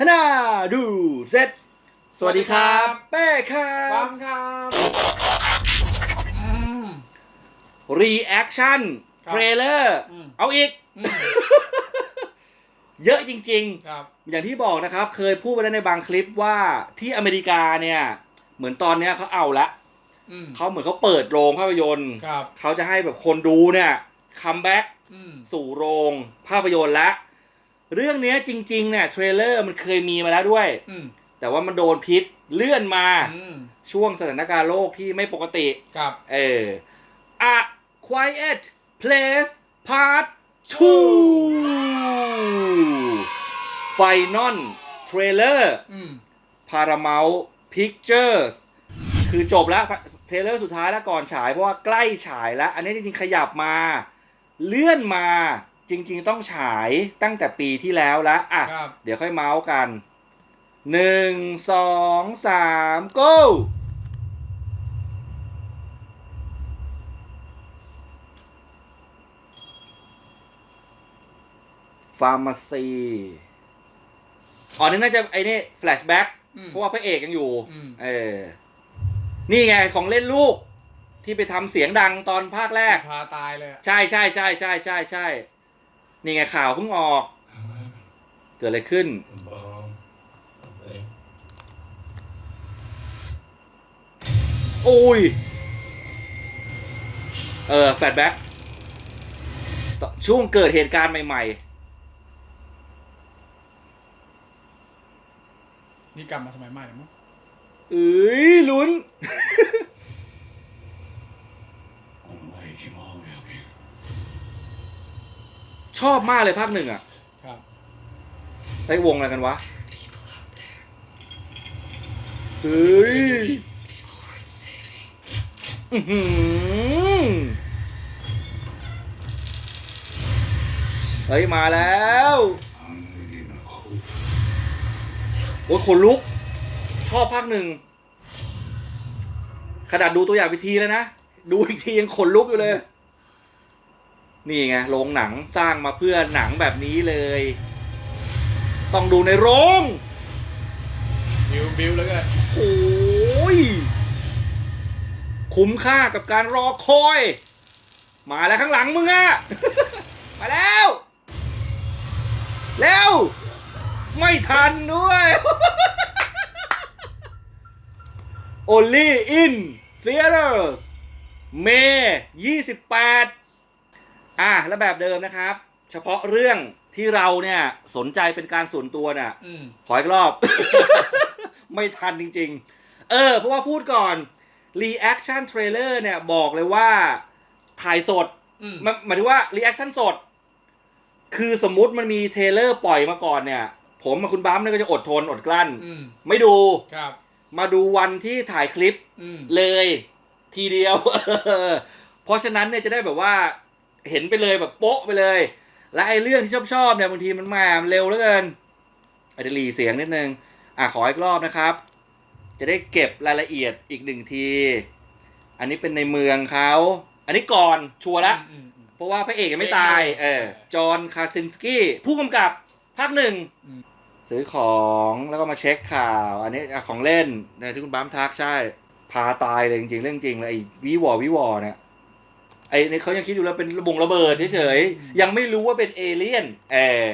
ฮนาดูเซตสวัสดีครับเป้ครัปั๊บ มครับอืมรีแอคชั่นครัเทบรลเลอร์อืม เอาอีกอืมเยอะจริง ครับ ๆ อย่างที่บอกนะครับ เคยพูดไปแล้วในบางคลิปว่าที่อเมริกาเนี่ย เหมือนตอนเนี้ยเขาเอาละอืม เขาเหมือนเขาเปิดโรงภาพยนตร์ ครับ เขาจะให้แบบคนดูเนี่ยคัมแบ็กอืม สู่โรงภาพยนตร์ละ เรื่องเนี้ยจริงๆเนี่ยเทรลเลอร์มันเคยมีมาแล้วด้วย อืมแต่ว่ามันโดนพิษเลื่อนมาอืมช่วงสถานการณ์โลกที่ไม่ปกติครับ เออ A Quiet Place Part 2 Final Trailer อืม Paramount Pictures คือจบแล้วเทรลเลอร์สุดท้ายแล้วก่อนฉายเพราะว่าใกล้ฉายแล้ว อันนี้จริงๆขยับมา เลื่อนมา จริง ๆ ต้องฉายตั้งแต่ปีที่แล้วแล้วอะ ครับ เดี๋ยวค่อยเมาส์กันหนึ่งสองสาม go ฟาร์มาซีอ๋อนี่น่าจะไอ้นี่แฟลชแบ็กอืม เพราะว่าพระเอกยังอยู่ อืม เออ นี่ไงของเล่นลูกที่ไปทำเสียงดังตอนภาคแรก พาตายเลยอะใช่ใช่ใช่ใช่ใช่ใช่ นี่ไงข่าวเพิ่งออก เกิดอะไรขึ้น bomb. Okay. โอ้ย เออ แฟลชแบ็กช่วงเกิดเหตุการณ์ใหม่ นี่กลับมาสมัยใหม่มั้งๆเอ้ยลุ้น ชอบมากเลยภาคหนึ่งอะครับไอ้วงอะไรกันวะเฮ้ยอื้อหือเฮ้ยมาแล้วโอ้ยขนลุก ชอบภาคหนึ่งขนาดดูตัวอย่างวิธีแล้วนะ ดูอีกทียังขนลุกอยู่เลย นี่ไงโรงหนังสร้างมาเพื่อหนังแบบนี้เลย ต้องดูในโรงบิวบิวแล้วก็โอ้ยคุ้มค่ากับการรอคอย มาแล้วข้างหลังมึงอะมาแล้วแล้วไม่ทันด้วย Only in theaters May 28 อะแล้วแบบเดิมนะครับ เฉพาะเรื่องที่เราเนี่ยสนใจเป็นการส่วนตัวเนี่ยอืมขออีกรอบ ไม่ทันจริง ๆ เออ เพราะว่าพูดก่อน reaction trailer เนี่ยบอกเลยว่าถ่ายสด อืม มันหมายถึงว่า reaction สด คือสมมุติมันมีเทรลเลอร์ปล่อยมาก่อนเนี่ย ผมกับคุณบัมเนี่ยก็จะอดทนอดกลั้น อืม ไม่ดู ครับ มาดูวันที่ถ่ายคลิปอืม เลยทีเดียวเพราะฉะนั้นเนี่ยจะได้แบบว่า เห็นไปเลยแบบโป๊ะไปเลย และไอ้เรื่องที่ชอบชอบๆเนี่ยบางทีมันมาเร็วเหลือเกินอาจจะหลีเสียงนิดนึงอะขออีกรอบนะครับ จะได้เก็บรายละเอียดอีกหนึ่งที อันนี้เป็นในเมืองเขาอันนี้ก่อนชัวร์ละอืมอืมเพราะว่าพระเอกยังไม่ตายเออเออจอห์นคาซินสกี้ผู้กำกับภาคหนึ่งอืมซื้อของแล้วก็มาเช็คข่าว อันนี้อะของเล่นเนี่ยที่คุณบ้ามทักใช่ พาตายเลยจริงๆเรื่องจริงเลยไอ้วิวอวิวอเนี่ย ไอ้นี่เขายังคิดอยู่แล้วเป็นระบงระเบิดเฉยๆยังไม่รู้ว่าเป็นเอเลี่ยนเออ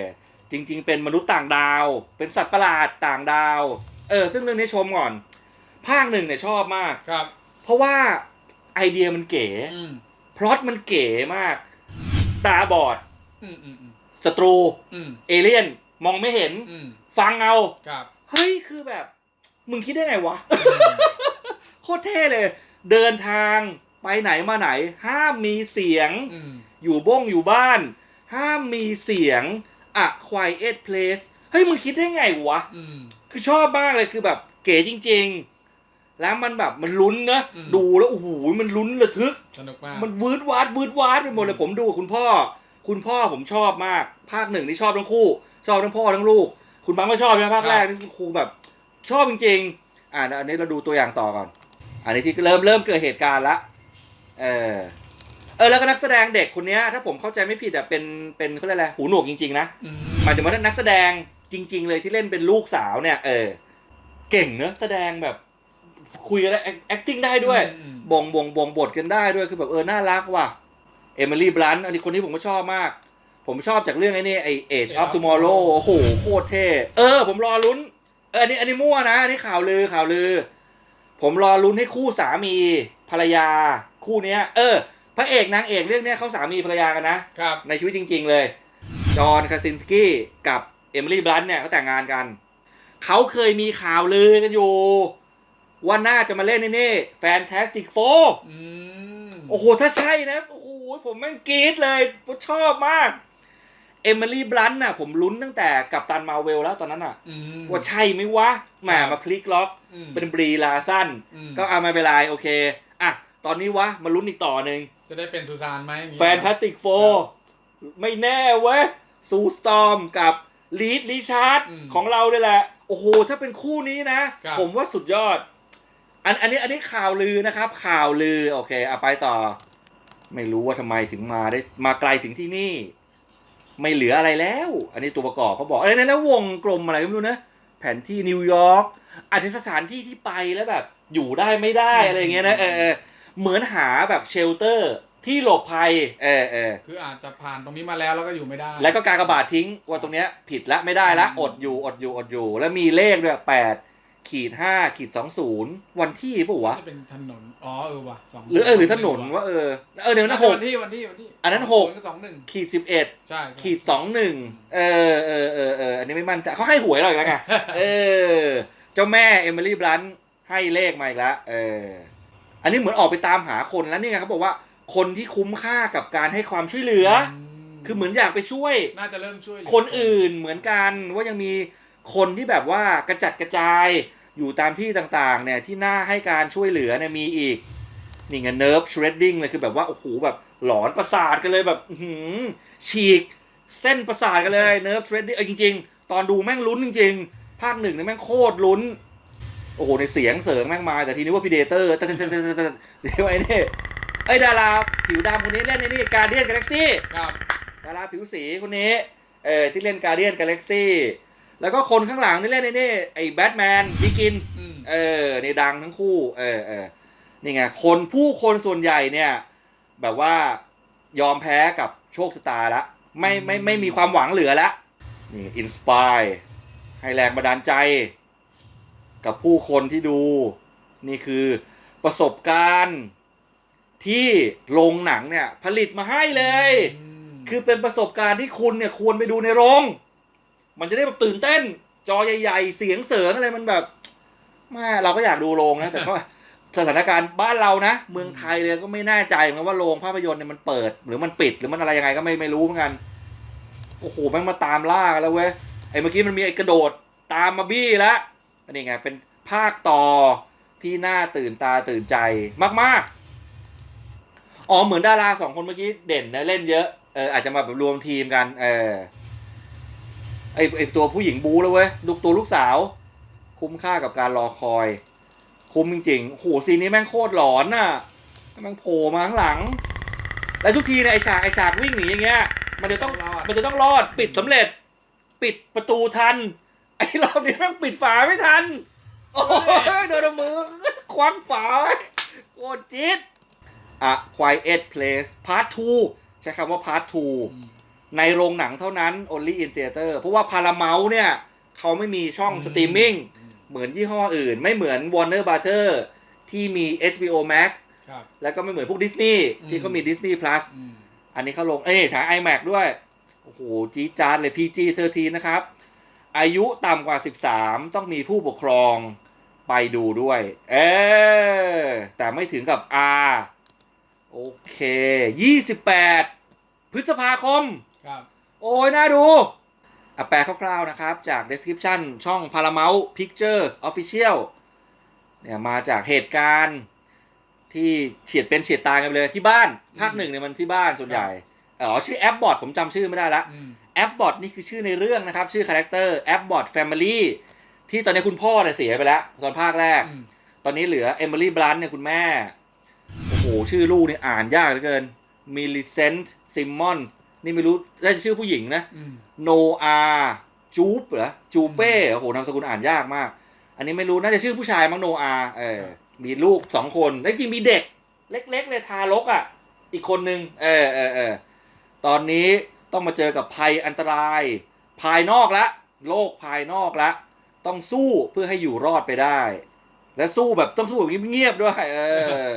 จริง ๆ เป็นมนุษย์ต่างดาว เป็นสัตว์ประหลาดต่างดาวเออซึ่งเรื่องนี้ชมก่อน ภาคหนึ่งเนี่ยชอบมากครับ เพราะว่าไอเดียมันเก๋อืมพล็อตมันเก๋มาก ตาบอดอืมอืมอืมศัตรูอืมเอเลี่ยนมองไม่เห็นอืมฟังเอาครับเฮ้ยคือแบบ มึงคิดได้ไงวะ โคตรเท่เลย เดินทาง ไปไหนมาไหน ห้ามมีเสียงอืมอยู่บ้งอยู่บ้าน ห้ามมีเสียง A quiet place เฮ้ยมึงคิดได้ไงวะอืมคือชอบมากเลยคือแบบเก๋จริง ๆ แล้วมันแบบมันลุ้นนะอืมดูแล้วโอ้โหมันลุ้นระทึกสนุกมากมันวืดวาดวืดวาดไปหมดเลยผมดูกับคุณพ่อ คุณพ่อผมชอบมาก ภาคหนึ่งนี่ชอบทั้งคู่ ชอบทั้งพ่อทั้งลูก คุณบังก็ชอบใช่ไหมภาคแรกนี่ครูแบบ ชอบจริง ๆ อ่าอันนี้เราดูตัวอย่างต่อก่อน อันนี้ที่เริ่มเริ่มเกิดเหตุการณ์ละ เออ เออแล้วก็นักแสดงเด็กคนเนี้ย ถ้าผมเข้าใจไม่ผิดอะเป็นเป็นเขาเรียกอะไรหูหนวกจริงๆนะอืมหมายถึงว่านักแสดงจริง ๆ เลยที่เล่นเป็นลูกสาวเนี่ย เออ เก่งเนอะแสดงแบบ คุยกันได้ acting ได้ด้วยอืมอืมบ่งบ่งบ่งบทกันได้ด้วยคือแบบเออ น่ารักว่ะเอมิลี่บลันอันนี้คนที่ผมก็ชอบมาก ผมชอบจากเรื่องไอ้นี่ไอ Age of Tomorrow โอ้โหโคตรเท่เออ ผมรอลุ้นเอออันนี้อันนี้มั่วนะ อันนี้ข่าวลือข่าวลือ ผมรอลุ้นให้คู่สามีภรรยา คู่เนี้ย เออ พระเอกนางเอกเรื่องเนี้ยเขาสามีภรรยากันนะ ครับ ในชีวิตจริง ๆ เลย จอห์นคาซินสกี้กับเอมิลี่บลันเนี่ยเขาแต่งงานกัน เขาเคยมีข่าวลือกันอยู่ ว่าน่าจะมาเล่นในนี่แฟนตาสติกโฟอืมโอ้โห ถ้าใช่นะ โอ้โห ผมแม่งกรี๊ดเลยผมชอบมาก เอมิลี่บลันน่ะ ผมลุ้นตั้งแต่กับตันมาเวลแล้วตอนนั้นน่ะ อืม ว่าใช่ไหมวะแหมมาพลิกล็อก อืมเป็นบรีลาสั้น อืมก็เอามาเป็นไรโอเค อะ ตอนนี้วะมาลุ้นอีกต่อหนึ่งจะได้เป็นซูซานไหมอย่างงี้แฟนตาสติกโฟไม่แน่เว้ยซูสตอมกับลีดลิชาร์ดของเราเลยแหละ โอ้โห ถ้าเป็นคู่นี้นะ ผมว่าสุดยอด อันอันนี้อันนี้ข่าวลือนะครับ ข่าวลือ โอเคเอาไปต่อ ไม่รู้ว่าทำไมถึงมาได้มาไกลถึงที่นี่ ไม่เหลืออะไรแล้ว อันนี้ตัวประกอบเขาบอกอะไรนะแล้ววงกลมอะไรก็ไม่รู้นะ แผนที่นิวยอร์กอาจจะสถานที่ที่ไปแล้วแบบ อยู่ได้ไม่ได้อะไรอย่างเงี้ยนะเออ เออเหมือนหาแบบเชลเตอร์ที่หลบภัย เออเออคืออาจจะผ่านตรงนี้มาแล้วแล้วก็อยู่ไม่ได้ แล้วก็การกระบาดทิ้งว่าตรงเนี้ยผิดละไม่ได้ละอืมอดอยู่อดอยู่อดอยู่ แล้วมีเลขด้วยแปดขีดห้าขีดสองศูนย์วันที่ปะวะจะเป็นถนนอ๋อเออว่ะสองหรือเออหรือถนนว่าเออเออเดี๋ยวนะหกวันที่วันที่วันที่อันนั้นหกศูย์บสองหนึ่งขีดสิบเอ็ดใช่ใช่ขีดสองหนึ่งเออเออเออเอออันนี้ไม่มั่นใจเขาให้หวยเราอีกแล้วไงเออ เจ้าแม่เอมิลี่บลันให้เลขมาอีกแล้วเออ อันนี้เหมือนออกไปตามหาคนแล้วนี่ไงเขาบอกว่าคนที่คุ้มค่ากับการให้ความช่วยเหลืออมคือเหมือนอยากไปช่วย น่าจะเริ่มช่วยเหลืคนอื่นเหมือนกันว่ายังมีคนที่แบบว่ากระจัดกระจายอยู่ตามที่ต่างๆเนี่ยที่น่าให้การช่วยเหลือเนี่ยมีอีกนี่ไงเนิร์ฟช r รดดิ้งเลยคือแบบว่าโอ้โหแบบหลอนประสาทกันเลยแบบอื้อหือฉีก เส้นประสาทกันเลยเนิร์ฟช r รดดิ้งเออจริง ๆ ตอนดูแม่งลุ้นจริง ๆ ภาคหนึ่งเนี่ยแม่งโคตรลุ้น โอ้โหในเสียงเสริงแม่งมาแต่ทีนี้ว่าพีเดเตอร์แต่แต่แต่แต่แต่เดี๋ยวไอ้นี่ไอ้ดาราผิวดำคนนี้เล่นในนี่การเดียนกาแล็กซี่ครับดาราผิวสีคนนี้เออที่เล่น Guardian Galaxy แล้วก็คนข้างหลังที่เล่นในนี่ไอ้แบทแมนดิกินส์เออในดังทั้งคู่เออเออนี่ไงคนผู้คนส่วนใหญ่เนี่ย แบบว่ายอมแพ้กับโชคชะตาละไม่ไม่ไม่มีความหวังเหลือละนี่อินสปายให้แรงบันดาลใจ กับผู้คนที่ดู นี่คือประสบการณ์ที่โรงหนังเนี่ยผลิตมาให้เลยมคือเป็นประสบการณ์ที่คุณเนี่ยควรไปดูในโรง มันจะได้แบบตื่นเต้น จอใหญ่ๆ เสียงเสริงอะไรมันแบบแม่เราก็อยากดูโรงนะ แต่ก็สถานการณ์บ้านเรานะ เมืองไทยเลยก็ไม่แน่ใจเหมือนกันว่าโรงภาพยนตร์เนี่ยมันเปิด หรือมันปิดหรือมันอะไรยังไงก็ไม่ไม่รู้เหมือนกัน โอ้โหแม่งมาตามล่ากันแล้วเว้ยไอ้เมื่อกี้มันมีไอ้กระโดดตามมาบี้แล้วอั นนี้ไงเป็นภาคต่อที่น่าตื่นตาตื่นใจมาก ๆ อ๋อเหมือนดาราสองคนเมื่อกี้เด่นนะเล่นเยอะ เอออาจจะมาแบบรวมทีมกัน เออไอไอตัวผู้หญิงบูแล้วเว้ยลูกตัวลูกสาว คุ้มค่ากับการรอคอย คุ้มจริงๆโหซีนนี้แม่งโคตรหลอนน่ะแม่งโผล่มาข้างหลัง แล้วทุกทีเนี่ยไอฉากไอฉากวิ่งหนีอย่างเงี้ย มันจะต้องมันจะต้องรอดปิดสำเร็จ ปิดประตูทัน ไอ้รอบนี้แม่งปิดฝาไม่ทัน โอ้ยโดนเอามือ ควักฝาไว้โคตรจี๊ดอะ Quiet Place Part 2 ใช้คำว่า Part 2อืมในโรงหนังเท่านั้น only in theater เพราะว่า Paramount เนี่ย เขาไม่มีช่องอืมสตรีมมิ่งอืมเหมือนยี่ห้ออื่น ไม่เหมือน Warner Brother ที่มี HBO Max ครับแล้วก็ไม่เหมือนพวก Disney อืมที่เขามี Disney Plus อืมอันนี้เขาลง เอ้ยฉาย iMac ด้วย โอ้โห จี๊ดจาดเลย PG 13 นะครับ อายุต่ำกว่า 13 ต้องมีผู้ปกครองไปดูด้วย เออแต่ไม่ถึงกับ R โอเค 28 พฤษภาคม ครับ โอ้ยน่าดูอะแปลคร่าวๆนะครับ จาก description ช่อง Paramount Pictures Official เนี่ยมาจากเหตุการณ์ที่เฉียดเป็นเฉียดตายกันไปเลยที่บ้าน ภาคหนึ่งเนี่ยมันที่บ้านส่วนใหญ่ อ๋อ ชื่อแอปบอทผมจำชื่อไม่ได้ละ อืม แอปบอทนี่คือชื่อในเรื่องนะครับ ชื่อคาแรคเตอร์แอปบอทแฟมิลี่ที่ตอนนี้คุณพ่อเนี่ยเสียไปแล้ว ตอนภาคแรกอืมตอนนี้เหลือเอมิลี่บลันเนี่ยคุณแม่ โอ้โห ชื่อลูกนี่อ่านยากเหลือเกินมิลิเซนต์ซิมมอนนี่ไม่รู้ได้ชื่อผู้หญิงนะอืมโนอาจจูปเหรอจูเป้โอ้โหนามสกุลอ่านยากมาก อันนี้ไม่รู้น่าจะชื่อผู้ชายมั้งโนอาเออมีลูกสองคนแล้วจริงมีเด็ก เล็กๆเลยทารกอะ อีกคนนึง เออเออเออตอนนี้ ต้องมาเจอกับภัยอันตราย ภายนอกละ โลกภายนอกละ ต้องสู้เพื่อให้อยู่รอดไปได้ และสู้แบบต้องสู้แบบเงียบๆด้วย เออ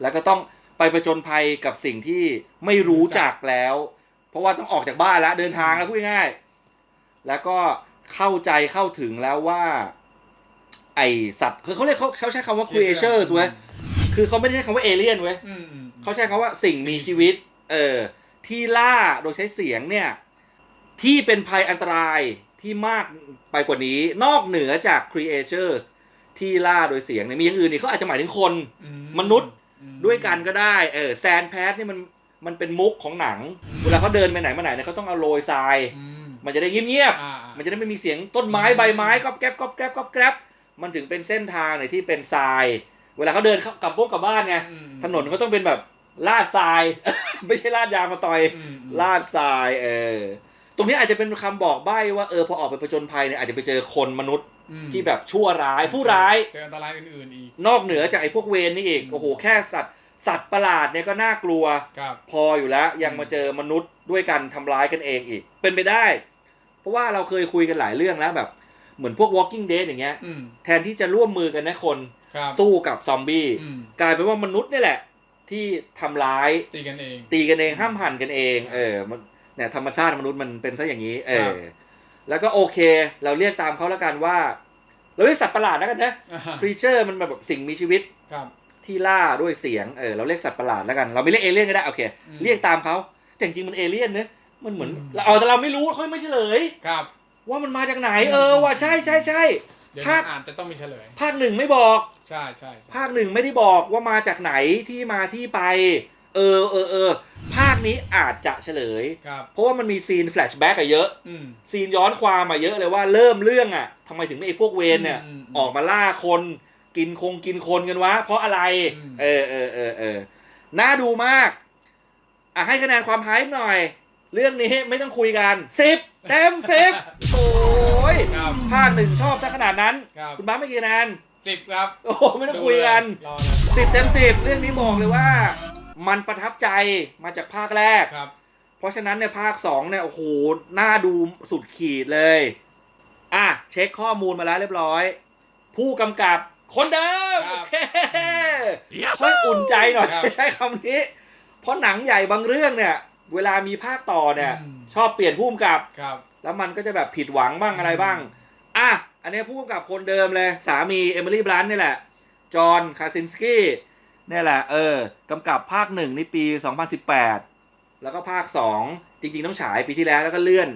แล้วก็ต้องไปประจนภัยกับสิ่งที่ไม่รู้จักแล้ว เพราะว่าต้องออกจากบ้านแล้วเดินทางแล้วพูดง่ายๆแล้วก็เข้าใจเข้าถึงแล้วว่า ไอสัตว์คือเขาเรียกเขาเขาใช้คำว่า creatures เว้ยคือเขาไม่ได้ใช้คำว่า alien เว้ยอืมอืมเขาใช้คำว่าสิ่งมีชีวิต เออ ที่ล่าโดยใช้เสียงเนี่ยที่เป็นภัยอันตรายที่มากไปกว่านี้นอกเหนือจาก creatures ที่ล่าโดยเสียงเนี่ยมีอย่างอื่นอีกเขาอาจจะหมายถึงคนอืมนุษย์อืมด้วยกันก็ได้เออแซนแพทนี่มันมันเป็นมุกของหนัง เวลาเขาเดินไปไหนมาไหนเนี่ยเขาต้องเอาโรยทรายอืมมันจะได้เงียบอ่าๆมันจะได้ไม่มีเสียงต้นไม้ใบไม้ก๊อบแก๊บก๊อบแก๊บก๊อบแก๊บมันถึงเป็นเส้นทางไหนที่เป็นทราย เวลาเขาเดินเข้ากลับพวกกลับบ้านไงอืมถนนเขาต้องเป็นแบบ ลาดทราย ไม่ใช่ลาดยางมาต่อยอืมอืมลาดทรายเออตรงนี้อาจจะเป็นคำบอกใบ้ว่าเออพอออกไปผจญภัยเนี่ยอาจจะไปเจอคนมนุษย์อืมที่แบบชั่วร้ายผู้ร้าย เจออันตรายอื่นๆอีก นอกเหนือจากไอ้พวกเวรนี่อีกอืม โอ้โหแค่สัตว์สัตว์ประหลาดเนี่ยก็น่ากลัว ครับ พออยู่แล้วยังมาเจอมนุษย์ด้วยกันทำร้ายกันเองอีก เป็นไปได้ เพราะว่าเราเคยคุยกันหลายเรื่องแล้วแบบ เหมือนพวก Walking Dead อย่างเงี้ยอืมแทนที่จะร่วมมือกันนะคน ครับสู้กับซอมบี้อืมกลายเป็นว่ามนุษย์นี่แหละ ที่ทำร้ายตีกันเอง ตีกันเองห้ามหันกันเอง เออมันเนี่ยธรรมชาติมนุษย์มันเป็นซะอย่างนี้ เอครัอบแล้วก็โอเค เราเรียกตามเขาแล้วกันว่า เราเรียกสัตว์ประหลาดแล้วกันนะอ่าครีเชอร์มันแบบสิ่งมีชีวิตครับ ที่ล่าด้วยเสียงเออเราเรียกสัตว์ประหลาดแล้วกัน เราไม่เรียกเอเลี่ยนก็ได้โอเคอืมเรียกตามเขาแต่จริงๆมันเอเลี่ยนเนอะมันเหมือนอืมเราเอาแต่เราไม่รู้เขาไม่เฉลยครับ ว่ามันมาจากไหนอืมเออว่าใช่ใช่ใช่ เดี๋ยวภาคอ่านจะต้องมีเฉลย ภาคหนึ่งไม่บอก ใช่ใช่ใช่ภาคหนึ่งไม่ได้บอกว่ามาจากไหนที่มาที่ไป เออเออเออภาคนี้อาจจะเฉลย ครับ เพราะว่ามันมีซีนแฟลชแบ็กอะเยอะ อืม ซีนย้อนความมาเยอะเลยว่าเริ่มเรื่องอะทำไมถึงไอ้พวกเวนเนี่ยอืมอืมออกมาล่าคนกินคงกินคนกันวะ เพราะอะไร อืม เออเออเออเออน่าดูมากอะให้คะแนนความไฮป์หน่อย เรื่องนี้ไม่ต้องคุยกันสิบเต็มสิบโอ้ยครับภาคหนึ่งชอบซะขนาดนั้น ครับคุณบ้าสไม่กี่คะแนนสิบครับโอ้โหไม่ต้องคุยกันรอเลยสิบเต็มสิบเรื่องนี้บอกเลยว่า มันประทับใจมาจากภาคแรก ครับ เพราะฉะนั้นเนี่ยภาคสองเนี่ยโอ้โหน่าดูสุดขีดเลย อะ เช็คข้อมูลมาแล้วเรียบร้อย ผู้กำกับคนเดิมครับ โอเคค่อยอุ่นใจหน่อย ครับ ใช้คำนี้ เพราะหนังใหญ่บางเรื่องเนี่ย เวลามีภาคต่อเนี่ย อืม ชอบเปลี่ยนผู้กำกับ ครับ แล้วมันก็จะแบบผิดหวังบ้างอะไรบ้าง อะ อันนี้ผู้กำกับคนเดิมเลย สามีเอมิลี่บลันต์นี่แหละ จอห์นคาซินสกี้นี่แหละ เออกำกับภาคหนึ่งในปี 2018 แล้วก็ภาคสองจริง ๆ ต้องฉายปีที่แล้วแล้วก็เลื่อน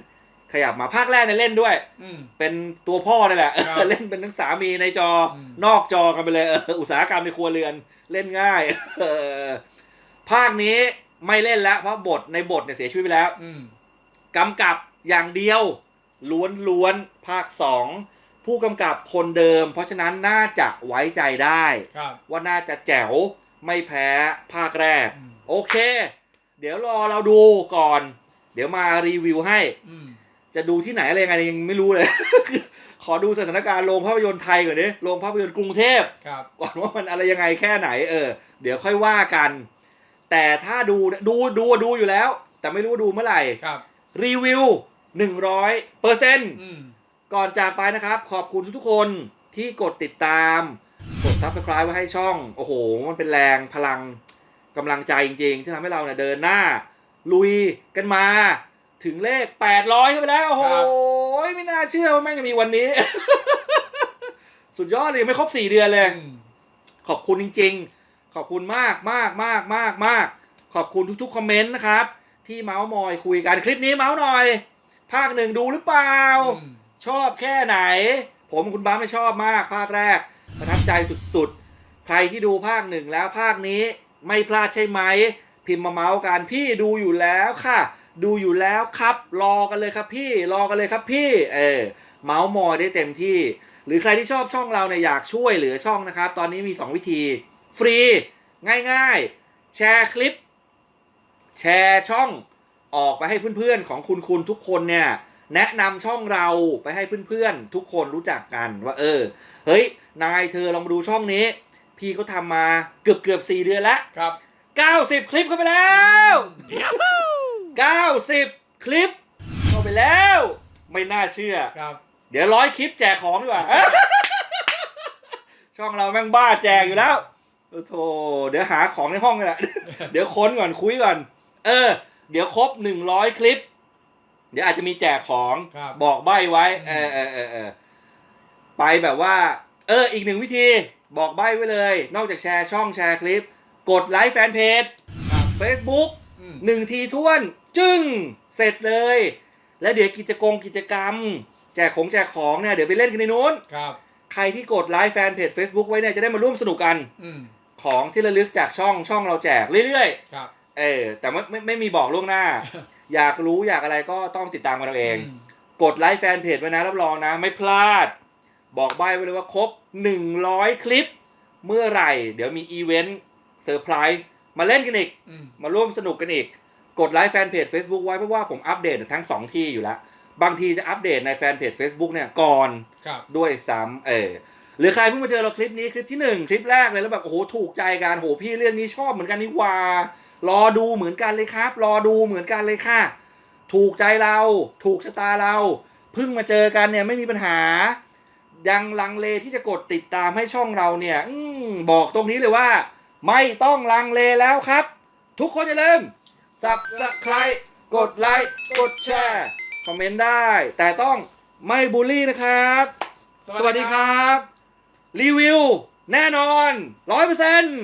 ขยับมาภาคแรกเนี่ยเล่นด้วย อืม เป็นตัวพ่อนี่แหละ ครับ เล่นเป็นทั้งสามีในจออมนอกจอกันไปเลยเอออุตสาหกรรมในครัวเรือนเล่นง่ายเออภาคนี้ ไม่เล่นแล้ว เพราะบทในบทเนี่ยเสียชีวิตไปแล้วอืมกำกับอย่างเดียว ล้วนๆภาคสองผู้กำกับคนเดิม เพราะฉะนั้นน่าจะไว้ใจได้ครับว่าน่าจะแจ๋วไม่แพ้ภาคแรกอืมโอเค เดี๋ยวรอเราดูก่อน เดี๋ยวมารีวิวให้อืมจะดูที่ไหนอะไรยังไงยังไม่รู้เลย ขอดูสถานการณ์โรงภาพยนตร์ไทยก่อนดิโรงภาพยนตร์กรุงเทพครับก่อนว่ามันอะไรยังไงแค่ไหน เออ เดี๋ยวค่อยว่ากัน แต่ถ้าดูดูดูดูอยู่แล้ว แต่ไม่รู้ว่าดูเมื่อไหร่ ครับ รีวิวหนึ่งร้อยเปอร์เซ็นต์อืม ก่อนจากไปนะครับ ขอบคุณทุกๆคนที่กดติดตาม กด subscribe ไว้ให้ช่อง โอ้โห มันเป็นแรงพลังกำลังใจจริง ๆ ที่ทำให้เราเนี่ยเดินหน้า ลุยกันมา ถึงเลข 800เข้าไปแล้ว โอ้โหไม่น่าเชื่อว่าแม่งจะมีวันนี้ สุดยอดเลยยังไม่ครบ 4 เดือนเลย อืม ขอบคุณจริง ๆ ขอบคุณมากมากมากมากมากขอบคุณทุกๆคอมเมนต์นะครับ ที่เมาส์มอยคุยกันคลิปนี้เมาส์หน่อย ภาคหนึ่งดูหรือเปล่าอืมชอบแค่ไหน ผมคุณบ้าไม่ชอบมาก ภาคแรกประทับใจสุดๆ ใครที่ดูภาคหนึ่งแล้วภาคนี้ไม่พลาดใช่ไหม พิมพ์มาเมาส์กันพี่ดูอยู่แล้วค่ะ ดูอยู่แล้วครับ รอกันเลยครับพี่รอกันเลยครับพี่ เออเมาส์มอยได้เต็มที่ หรือใครที่ชอบช่องเราเนี่ยอยากช่วยเหลือช่องนะครับ ตอนนี้มี 2 วิธี ฟรี ง่ายๆ แชร์คลิป แชร์ช่องออกไปให้เพื่อนๆ ของคุณคุณทุกคนเนี่ย แนะนำช่องเราไปให้เพื่อนๆ ทุกคนรู้จักกันว่าเออ เฮ้ย นายเธอลองมาดูช่องนี้ พี่เขาทำมาเกือบเกือบสี่เดือนแล้วครับ 90 คลิปเข้าไปแล้ว 90 คลิปเข้าไปแล้ว ไม่น่าเชื่อ ครับ เดี๋ยวร้อยคลิปแจกของดีกว่า ช่องเราแม่งบ้าแจกอยู่แล้ว โอ้โธ่เดี๋ยวหาของในห้องกันแหละ เดี๋ยวค้นก่อนคุยก่อน เออ เดี๋ยวครบหนึ่งร้อยคลิป เดี๋ยวอาจจะมีแจกของครับบอกใบไว้ เออเออเออเออไปแบบว่า เออ อีกหนึ่งวิธีบอกใบไว้เลย นอกจากแชร์ช่องแชร์คลิป กดไลค์แฟนเพจ ครับ Facebook อืมหนึ่งทีท้วน จึ้ง เสร็จเลย แล้วเดี๋ยวกิจกรรมกิจกรรม แจกของแจกของเนี่ยเดี๋ยวไปเล่นกันในนู้น ครับ ใครที่กดไลค์แฟนเพจ Facebook ไว้เนี่ยจะได้มาร่วมสนุกกัน อืม ของที่ระลึกจากช่องช่องเราแจกเรื่อยครับ ๆ เออ แต่ไม่ไม่ไม่มีบอกล่วงหน้า อยากรู้อยากอะไรก็ต้องติดตามกันเราเองมกดไลค์แฟนเพจไว้นะรับรองนะ ไม่พลาด บอกใบไว้เลยว่าครบ 100 คลิป เมื่อไหร่ เดี๋ยวมีอีเวนต์เซอร์ไพรส์มาเล่นกันอีก อืมมาร่วมสนุกกันอีก กดไลค์แฟนเพจ Facebook ไว้เพราะว่าผมอัปเดตทั้ง2ที่อยู่แล้ว บางทีจะอัปเดตในแฟนเพจ Facebook เนี่ยก่อนครับ ด้วยซ้ำเออ หรือใครเพิ่งมาเจอเราคลิปนี้คลิปที่1คลิปแรกเลยแล้วแบบโอ้โหถูกใจกันโหพี่เรื่องนี้ชอบเหมือนกันนี่ว่ารอดูเหมือนกันเลยครับ รอดูเหมือนกันเลยค่ะ ถูกใจเรา ถูกชะตาเราเพิ่งมาเจอกันเนี่ยไม่มีปัญหา ยังลังเลที่จะกดติดตามให้ช่องเราเนี่ยอบอกตรงนี้เลยว่า ไม่ต้องลังเลแล้วครับ ทุกคนอย่าลืม subscribe กดไลค์กดแชร์คอมเมนต์ได้ แต่ต้องไม่บูลลี่นะครับ สวัสดีครับ รีวิว แน่นอนร้อยเปอร์เซ็นต์